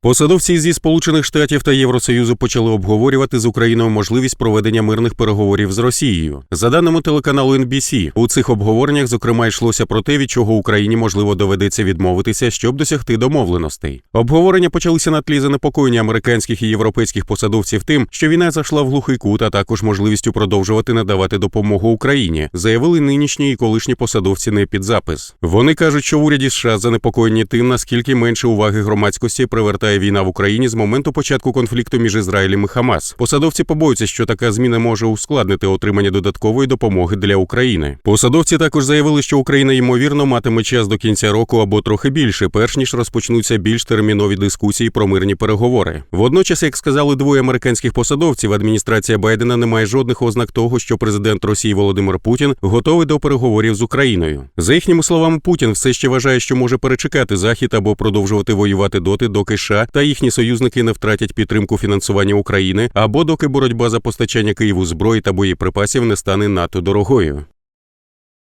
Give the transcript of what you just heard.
Посадовці зі Сполучених Штатів та Євросоюзу почали обговорювати з Україною можливість проведення мирних переговорів з Росією. За даними телеканалу NBC, у цих обговореннях зокрема йшлося про те, від чого Україні можливо доведеться відмовитися, щоб досягти домовленостей. Обговорення почалися на тлі занепокоєння американських і європейських посадовців тим, що війна зайшла в глухий кут, а також можливістю продовжувати надавати допомогу Україні, заявили нинішні і колишні посадовці не під запис. Вони кажуть, що в уряді США занепокоєні тим, наскільки менше уваги громадськості привертає війна в Україні з моменту початку конфлікту між Ізраїлем і Хамас. Посадовці побоюються, що така зміна може ускладнити отримання додаткової допомоги для України. Посадовці також заявили, що Україна ймовірно матиме час до кінця року або трохи більше, перш ніж розпочнуться більш термінові дискусії про мирні переговори. Водночас, як сказали двоє американських посадовців, адміністрація Байдена не має жодних ознак того, що президент Росії Володимир Путін готовий до переговорів з Україною. За їхніми словами, Путін все ще вважає, що може перечекати захід або продовжувати воювати доти, доки США та їхні союзники не втратять підтримку фінансування України, або доки боротьба за постачання Києву зброї та боєприпасів не стане надто дорогою.